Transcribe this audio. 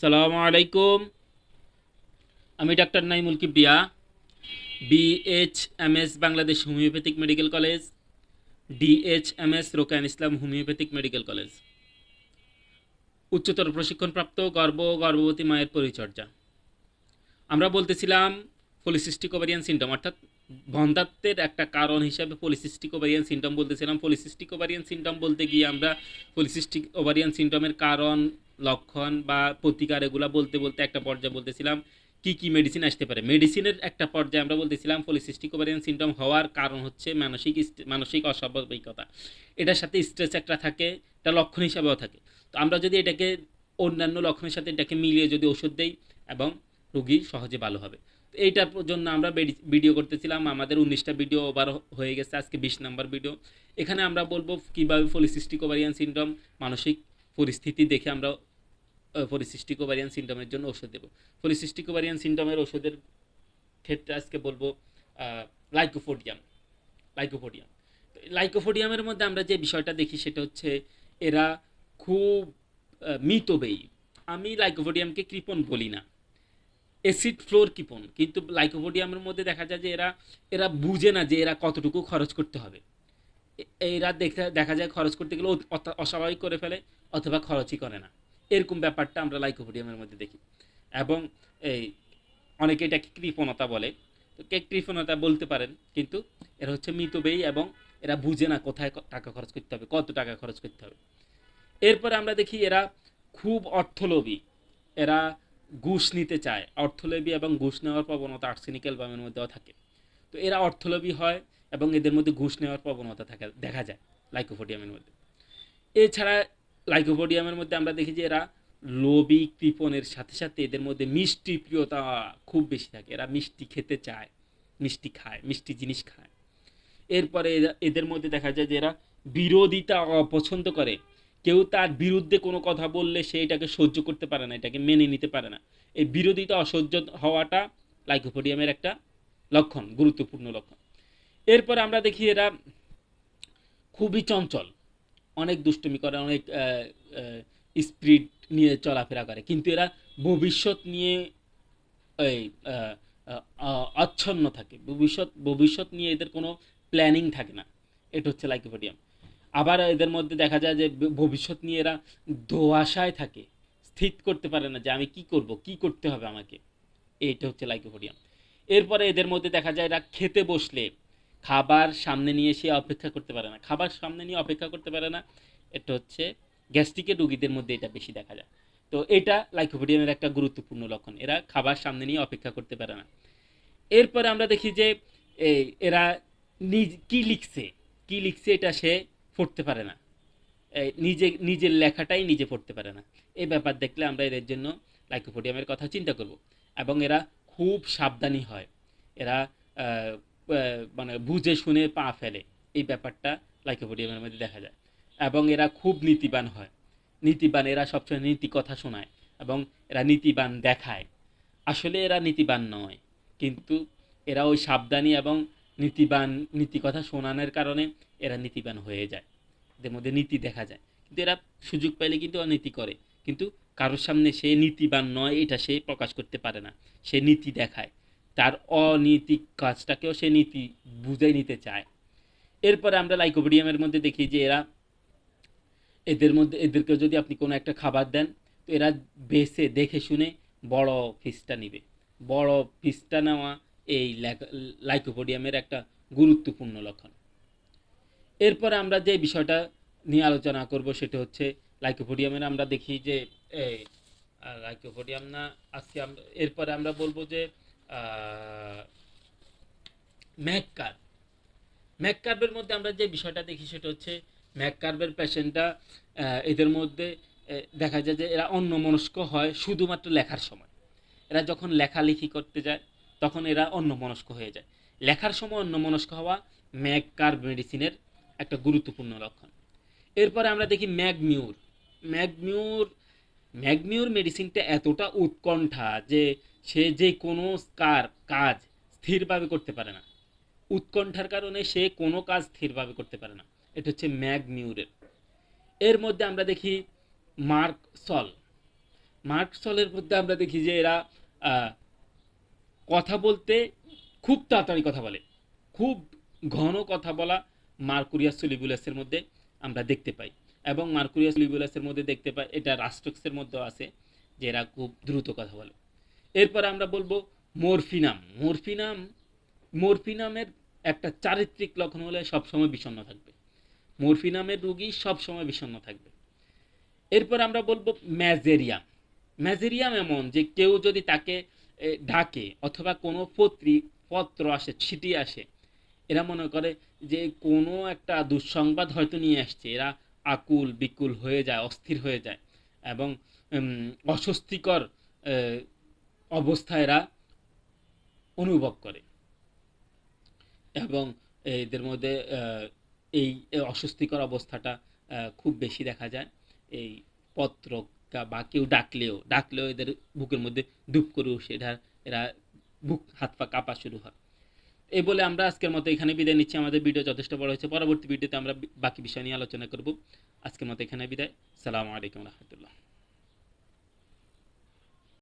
সালামু আলাইকুম। আমি doctor Naimul Kibria BHMS Bangladesh homeopathic medical college DHMS Rokan Islam homeopathic medical college. উচ্চতর প্রশিক্ষণপ্রাপ্ত গর্ভ ও গর্ভবতী মায়ের পরিচর্যা। আমরা বলতেছিলাম পলিসিস্টিক ওভারিয়ান সিন্ড্রোম অর্থাৎ বন্ধাত্বের একটা কারণ হিসাবে পলিসিস্টিক ওভারিয়ান সিন্ড্রোম বলতেছিলাম। পলিসিস্টিক ওভারিয়ান সিন্ড্রোম বলতে গিয়ে আমরা পলিসিস্টিক ওভারিয়ান সিন্ড্রোমের কারণ লক্ষণ বা প্রতিকার এগুলা বলতে বলতে একটা পর্যায়ে বলতেছিলাম, কি কি মেডিসিন আসতে পারে? মেডিসিনের একটা পর্যায়ে আমরা বলতেছিলাম পলিসিস্টিক ওভারিয়ান সিন্ড্রোম হওয়ার কারণ হচ্ছে মানসিক মানসিক অস্বাভাবিকতা। এটার সাথে স্ট্রেস একটা থাকে, এটা লক্ষণ হিসাবেও থাকে। তো আমরা যদি এটাকে অন্যান্য লক্ষণের সাথে এটাকে মিলিয়ে যদি ওষুধ দেই এবং রুগী সহজে ভালো হবে। তো এইটার জন্য আমরা ভিডিও করতেছিলাম, আমাদের উনিশটা ভিডিও ওভার হয়ে গেছে, আজকে বিশ নাম্বার ভিডিও এখানে আমরা বলব কীভাবে পলিসিস্টিক ওভারিয়ান সিন্ড্রোম মানসিক পরিস্থিতি দেখে আমরা পলিসিস্টিক ওভারিয়ান সিন্ড্রোমের জন্য ওষুধ দেবো। পলিসিস্টিক ওভারিয়ান সিন্ড্রোমের ওষুধের ক্ষেত্রে আজকে বলব লাইকোফোডিয়াম লাইকোফোডিয়াম লাইকোফোডিয়ামের মধ্যে আমরা যে বিষয়টা দেখি সেটা হচ্ছে এরা খুব আহ, মিতব্যয়ী। আমি লাইকোফোডিয়ামকে কৃপণ বলি না। অ্যাসিড ফ্লোর কৃপণ কিন্তু লাইকোফোডিয়ামের মধ্যে দেখা যায় যে এরা এরা বুঝে না যে এরা কতটুকু খরচ করতে হবে। এরা দেখা দেখা যায় খরচ করতে গেলে অস্বাভাবিক করে ফেলে অথবা খরচই করে না। এরকম ব্যাপারটা আমরা লাইকোপোডিয়ামের মধ্যে দেখি। এবং এই অনেকে এটাকে কৃপণতা বলে। তো কে কৃপণতা বলতে পারেন, কিন্তু এরা হচ্ছে মিতব্যয়ী এবং এরা বুঝে না কোথায় টাকা খরচ করতে হবে, কত টাকা খরচ করতে হবে। এরপরে আমরা দেখি এরা খুব অর্থলোভী। এরা ঘুষ নিতে চায়। অর্থলোভী এবং ঘুষ নেওয়ার প্রবণতা আর্সেনিক অ্যালবামের মধ্যেও থাকে। তো এরা অর্থলোভী হয় এবং এদের মধ্যে ঘুষ নেওয়ার প্রবণতা থাকে, দেখা যায় লাইকোফোডিয়ামের মধ্যে। এছাড়া লাইকোপোডিয়ামের মধ্যে আমরা দেখি যে এরা লোভী কৃপণের সাথে সাথে এদের মধ্যে মিষ্টি প্রিয়তা খুব বেশি থাকে। এরা মিষ্টি খেতে চায়, মিষ্টি খায়, মিষ্টি জিনিস খায়। এরপরে এরা- এদের মধ্যে দেখা যায় যে এরা বিরোধিতা অপছন্দ করে। কেউ তার বিরুদ্ধে কোনো কথা বললে সে এটাকে সহ্য করতে পারে না, এটাকে মেনে নিতে পারে না। এই বিরোধিতা অসহ্য হওয়াটা লাইকোপোডিয়ামের একটা লক্ষণ, গুরুত্বপূর্ণ লক্ষণ। এরপরে আমরা দেখি এরা খুবই চঞ্চল। অনেক দুষ্টুমি করে, অনেক স্পিড নিয়ে চলাফেরা করে। কিন্তু এরা ভবিষ্যৎ নিয়ে, এই আচ্ছন্ন থাকে। ভবিষ্যৎ ভবিষ্যৎ নিয়ে এদের কোনো প্ল্যানিং থাকে না। এটা হচ্ছে লাইকোপোডিয়াম। আবার এদের মধ্যে দেখা যায় যে, ভবিষ্যৎ নিয়ে এরা দোয়াশায় থাকে। স্থির করতে পারে না যে, আমি কি করব, কি করতে হবে আমাকে। এইটা হচ্ছে লাইকোপোডিয়াম। এরপরে এদের মধ্যে দেখা যায় এরা খেতে বসলে খাবার সামনে নিয়ে সে অপেক্ষা করতে পারে না। খাবার সামনে নিয়ে অপেক্ষা করতে পারে না, এটা হচ্ছে গ্যাস্ট্রিকের রোগীদের মধ্যে এটা বেশি দেখা যায়। তো এটা লাইকোপোডিয়ামের একটা গুরুত্বপূর্ণ লক্ষণ। এরা খাবার সামনে নিয়ে অপেক্ষা করতে পারে না। এরপরে আমরা দেখি যে এরা নিজ, কী লিখছে? কী লিখছে এটা সে পড়তে পারে না। নিজে, নিজের লেখাটাই নিজে পড়তে পারে না। এই ব্যাপার দেখলে আমরা এদের জন্য লাইকোপোডিয়ামের কথা চিন্তা করব। এবং এরা খুব সাবধানী হয়। এরা মানে বুঝে শুনে পা ফেলে। এই ব্যাপারটা লাইকোপোডিয়ামের মধ্যে দেখা যায়। এবং এরা খুব নীতিবান হয়। নীতিবান, এরা সবসময় নীতি কথা শোনায় এবং এরা নীতিবান দেখায়। আসলে এরা নীতিবান নয়, কিন্তু এরা ওই সাবধানী এবং নীতিবান নীতি কথা শোনানোর কারণে এরা নীতিবান হয়ে যায়। এদের মধ্যে নীতি দেখা যায়। কিন্তু এরা সুযোগ পাইলে কিন্তু অনীতি করে। কিন্তু কারোর সামনে সে নীতিবান নয়, এটা সে প্রকাশ করতে পারে না। সে নীতি দেখায়। তার অনীতিক কাজটাকেও সে নীতি, বুঝে নিতে চায়। এরপরে আমরা লাইকোপোডিয়ামের মধ্যে দেখি যে এরা এদের মধ্যে এদেরকে যদি আপনি কোনো একটা খাবার দেন, তো এরা বেছে, দেখে শুনে বড় ফিসটা নিবে। বড় ফিসটা নেওয়া এই লাইকোপোডিয়ামের একটা গুরুত্বপূর্ণ লক্ষণ। এরপরে আমরা যে বিষয়টা নিয়ে আলোচনা করব সেটা হচ্ছে লাইকোপোডিয়ামের, আমরা দেখি যে লাইকোপোডিয়াম না, আজকে আমরা, এরপরে আমরা বলব যে ম্যাককার ম্যাককার্বের মধ্যে আমরা যে বিষয়টা দেখি সেটা হচ্ছে ম্যাককার্বের পেশেন্টটা এদের মধ্যে দেখা যায় যে এরা অন্যমনস্ক হয় শুধুমাত্র লেখার সময়। এরা যখন লেখালেখি করতে যায়, তখন এরা অন্যমনস্ক হয়ে যায়। লেখার সময় অন্যমনস্ক হওয়া ম্যাককার্ব মেডিসিনের একটা গুরুত্বপূর্ণ লক্ষণ। এরপরে আমরা দেখি ম্যাগমিউর। ম্যাগমিউর ম্যাগমিউর মেডিসিনটা এতটা উৎকণ্ঠা যে সে যে কোনো কার কাজ স্থিরভাবে করতে পারে না। উৎকণ্ঠার কারণে সে কোনো কাজ স্থিরভাবে করতে পারে না। এটা হচ্ছে ম্যাগ ম্যাগমিউরের এর মধ্যে আমরা দেখি মার্ক সল। মার্কসলের মধ্যে আমরা দেখি যে এরা কথা বলতে খুব তাড়াতাড়ি কথা বলে। খুব ঘন কথা বলা মার্কুরিয়াস সলিবুলাসের মধ্যে আমরা দেখতে পাই। এবং মার্কুরিয়াস সলিবুলাসের মধ্যে দেখতে পাই, এটা রাস্টক্সের মধ্যেও আছে যে এরা খুব দ্রুত কথা বলে। এরপরে আমরা বলব মরফিনাম। মরফিনাম, মরফিনামের একটা চারিত্রিক লক্ষণ হলে সবসময় বিষণ্ণ থাকবে। মরফিনামের রুগী সবসময় বিষণ্ণ থাকবে। এরপর আমরা বলব ম্যাজেরিয়াম। ম্যাজেরিয়াম এমন যে কেউ যদি তাকে ডাকে অথবা কোনো পত্রি, পত্র আসে ছিটি আসে, এরা মনে করে যে কোনো একটা দুঃসংবাদ হয়তো নিয়ে আসছে। এরা আকুল, বিকুল হয়ে যায়, অস্থির হয়ে যায় এবং অস্বস্তিকর অবস্থা এরা অনুভব করে এবং এদের মধ্যে এই অস্বস্তিকর অবস্থাটা খুব বেশি দেখা যায়। এই পত্র বা কেউ ডাকলেও ডাকলেও এদের বুকের মধ্যে ধূপ করে এরা এরা বুক, হাত পা কাঁপা শুরু হয়। এই বলে আমরা আজকের মতো এখানে বিদায় নিচ্ছি। আমাদের ভিডিও যথেষ্ট বড় হয়েছে। পরবর্তী ভিডিওতে আমরা বাকি বিষয় নিয়ে আলোচনা করব। আজকের মতো এখানে বিদায়। সালামু আলাইকুম রহমতুল্লাহ।